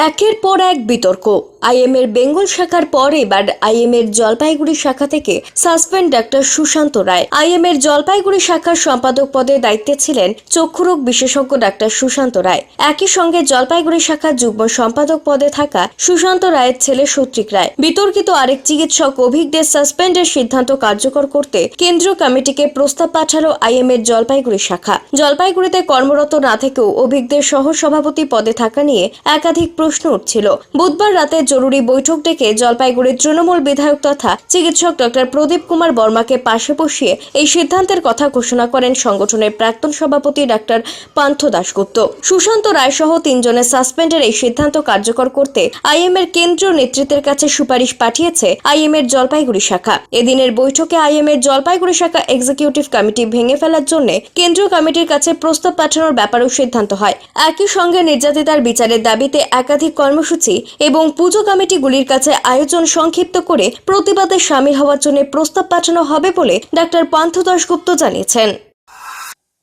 একের পর এক বিতর্ক। আইএম এর বেঙ্গল শাখার পর এবার আইএম এর জলপাইগুড়ি শাখা থেকে suspend doctor Sushanta Roy. IMA এর জলপাইগুড়ি শাখার সম্পাদক পদে দায়িত্বে ছিলেন চক্ষুরোগ বিশেষজ্ঞ ডাক্তার সুশান্ত রায়। একই সঙ্গে জলপাইগুড়ি শাখার যুগ্ম সম্পাদক পদে থাকা সুশান্ত রায়ের ছেলে সত্রিক রায়। বিতর্কিত আরেক চিকিৎসক অভিজ্ঞদের সাসপেন্ডের সিদ্ধান্ত কার্যকর করতে কেন্দ্রীয় কমিটিকে প্রস্তাব পাঠালো আইএম এর জলপাইগুড়ি শাখা। জলপাইগুড়িতে কর্মরত না থেকেও অভিজ্ঞদের সহ সভাপতি পদে থাকা নিয়ে একাধিক প্রশ্ন উঠছিল। বুধবার রাতে জরুরি বৈঠক ডেকে জলপাইগুড়ির তৃণমূল বিধায়ক তথা চিকিৎসক ডক্টর প্রদীপ কুমার বর্মাকে পাশে বসিয়ে এই সিদ্ধান্তের কথা ঘোষণা করেন সংগঠনের প্রাক্তন সভাপতি ডাক্তার পান্থ দাশগুপ্ত। সুশান্ত রায় সহ তিনজনের সাসপেন্ডের এই সিদ্ধান্ত কার্যকর করতে আইএম এর কেন্দ্রীয় নেতৃত্বের কাছে সুপারিশ পাঠিয়েছে আইএম এর জলপাইগুড়ি শাখা। এদিনের বৈঠকে আইএম এর জলপাইগুড়ি শাখা এক্সিকিউটিভ কমিটি ভেঙে ফেলার জন্য কেন্দ্রীয় কমিটির কাছে প্রস্তাব পাঠানোর ব্যাপারেও সিদ্ধান্ত হয়। একই সঙ্গে নির্যাতিতার বিচারের দাবিতে একাধিক কর্মসূচি এবং পুজো কমিটিগুলির কাছে আয়োজন সংক্ষিপ্ত করে প্রতিবাদে সামিল হওয়ার জন্য প্রস্তাব পাঠানো হবে বলে ডাক্তার পান্থ দাশগুপ্ত জানিয়েছেন।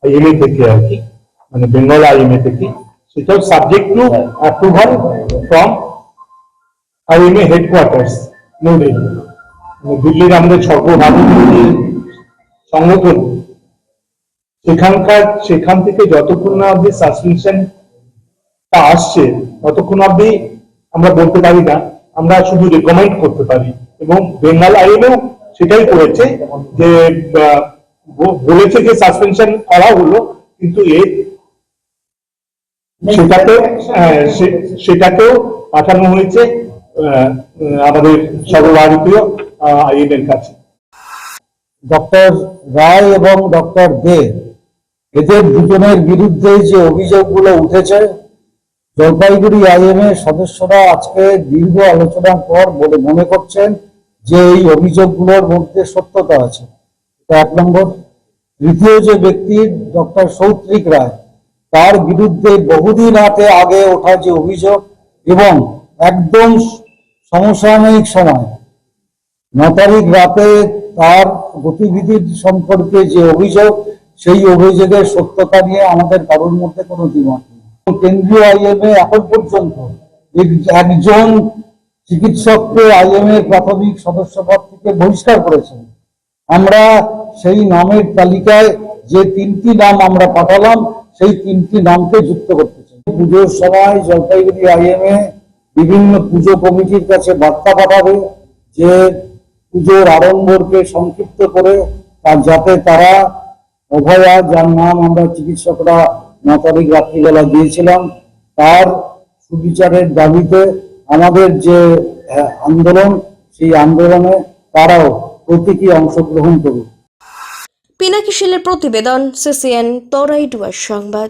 আর মানে মানে দিল্লির আমাদের সংগঠন। সেখানকার, সেখান থেকে যতক্ষণ না অব্দি সাসপেনশন আসছে, ততক্ষণ অব্দি আমরা বলতে পারি না আমরা শুধু রেকমেন্ড করতে পারি। এবং বেঙ্গল আইনেও সেটাই করেছে যে বলেছে যে সাসপেনশন করা হলো কিন্তু এ সেটাতে আহ, সে- সেটাকেও পাঠানো হয়েছে আহ, আমাদের সর্বভারতীয় আইএন এর কাছে। ডক্টর রায় এবং ডক্টর দে এদের দুজনের বিরুদ্ধে যে অভিযোগগুলো উঠেছে জলপাইগুড়ি আইএম এর সদস্যরা আজকে দীর্ঘ আলোচনার পর বলে মনে করছেন যে এই অভিযোগগুলোর মধ্যে সত্যতা আছে। এটা এক নম্বর। তৃতীয় যে ব্যক্তি, ডক্টর সৌত্রিক রায়, তার বিরুদ্ধে বহুদিন আগে আগে ওঠা যে অভিযোগ এবং একদম সমসাময়িক সময়, ন তারিখ রাতে তার গতিবিধির সম্পর্কে যে অভিযোগ, সেই অভিযোগের সত্যতা নিয়ে আমাদের কারোর মধ্যে কোনো দ্বিমত নেই। কেন্দ্রীয় আইএমএ এখন পর্যন্ত একজন চিকিৎসককে আইএম এর প্রাথমিক সদস্যপদ থেকে বহিষ্কার করেছেন। আমরা সেই নামের তালিকায় যে তিনটি নাম আমরা পাঠালাম, সেই তিনটি নামকে যুক্ত করতে পুজোর সময় জলপাইগুড়ি আইএমএ বিভিন্ন পুজো কমিটির কাছে বার্তা পাঠাবে যে পুজোর আড়ম্বরকে সংক্ষিপ্ত করে তার যাতে তারা অভয়া যার নাম আমরা চিকিৎসকরা ন তারিখ রাত্রিবেলা দিয়েছিলাম তার সুবিচারের দাবিতে আমাদের যে আন্দোলন, সেই আন্দোলনে তারাও প্রতীকী অংশগ্রহণ করুক। পিনাকি শিলের প্রতিবেদন, সিসিএন তরাইডুয়ার সংবাদ।